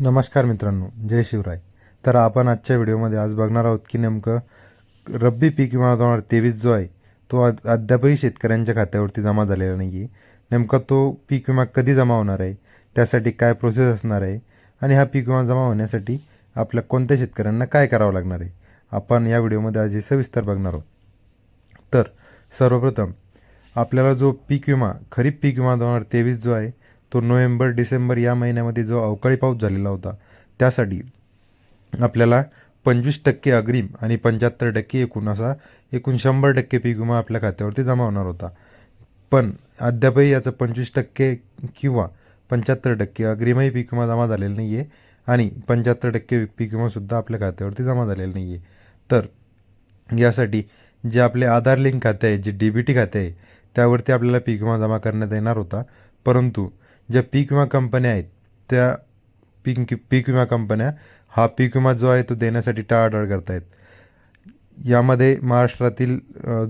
नमस्कार मित्रांनो जय शिवराय. तर आपण आजच्या व्हिडिओमध्ये आज बघणार आहोत की नेमकं रब्बी पीक विमा दोन हजार तेवीस जो आहे तो अद्यापही शेतकऱ्यांच्या खात्यावरती जमा झालेला नाही आहे नेमका तो पीक विमा कधी जमा होणार आहे त्यासाठी काय प्रोसेस असणार आहे आणि हा पीक विमा जमा होण्यासाठी आपल्या कोणत्या शेतकऱ्यांना काय करावं लागणार आहे आपण या व्हिडिओमध्ये आज हे सविस्तर बघणार आहोत. तर सर्वप्रथम आपल्याला जो पीक विमा खरीप पीक विमा दोन हजार तेवीस जो आहे तो नोव्हेंबर डिसेंबर या महिन्यामध्ये जो अवकाळी पाऊस झालेला होता त्यासाठी आपल्याला पंचवीस टक्के अग्रिम आणि पंच्याहत्तर टक्के एकूण असा एकूण शंभर टक्के पीक विमा आपल्या खात्यावरती जमा होणार होता. पण अद्यापही याचं पंचवीस टक्के किंवा पंच्याहत्तर टक्के अग्रिमही पीक विमा जमा झालेला नाही आहे आणि पंच्याहत्तर टक्के पीक विमासुद्धा आपल्या खात्यावरती जमा झालेला नाही आहे तर यासाठी जे आपले आधार लिंक खाते आहे जे डी बी टी खाते आहे त्यावरती आपल्याला पीक विमा जमा करण्यात येणार होता. परंतु ज्या पीक विमा कंपन्या आहेत त्या पीक पीक विमा कंपन्या हा पीक विमा जो आहे तो देण्यासाठी टाळाटाळ करत आहेत यामध्ये महाराष्ट्रातील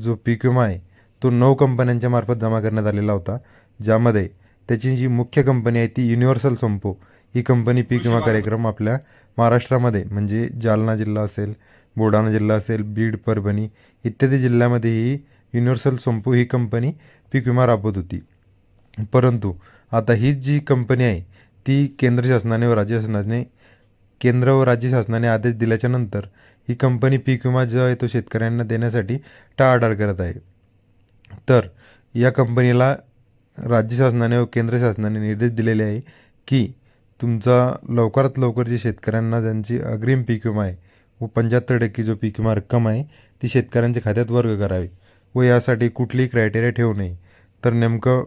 जो पीक विमा आहे तो नऊ कंपन्यांच्या मार्फत जमा करण्यात आलेला होता ज्यामध्ये त्याची जी मुख्य कंपनी आहे ती युनिव्हर्सल संपो ही कंपनी पीक विमा कार्यक्रम आपल्या महाराष्ट्रामध्ये म्हणजे जालना जिल्हा असेल बुलढाणा जिल्हा असेल बीड परभणी इत्यादी जिल्ह्यामध्ये ही युनिव्हर्सल संपो ही कंपनी पीक विमा राबवत होती. परंतु आता ही जी कंपनी आहे ती केंद्र शासनाने व राज्य शासनाने केंद्र व राज्य शासनाने आदेश दिल्याच्या नंतर ही कंपनी पीक विमा जो आहे तो शेतकऱ्यांना देण्यासाठी टाळाटाळ करत आहे. तर या कंपनीला राज्य शासनाने व केंद्र शासनाने निर्देश दिलेले आहे की तुमचा लवकरात लवकर जे शेतकऱ्यांना ज्यांची अग्रिम पीक विमा आहे व पंच्याहत्तर टक्के जो पीक विमा रक्कम आहे ती शेतकऱ्यांच्या खात्यात वर्ग करावी व यासाठी कुठलीही क्रायटेरिया ठेवू नये. तर नेमकं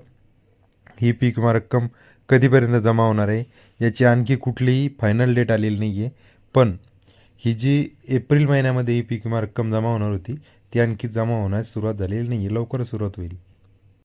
ही पीक विमा रक्कम कधीपर्यंत जमा होणार आहे? याची आणखी कुठलीही फायनल डेट आलेली नाही आहे पण ही जी एप्रिल महिन्यामध्ये ही पीक विमा रक्कम जमा होणार होती ती आणखी जमा होण्यास सुरुवात झालेली नाही आहे लवकरच सुरुवात होईल.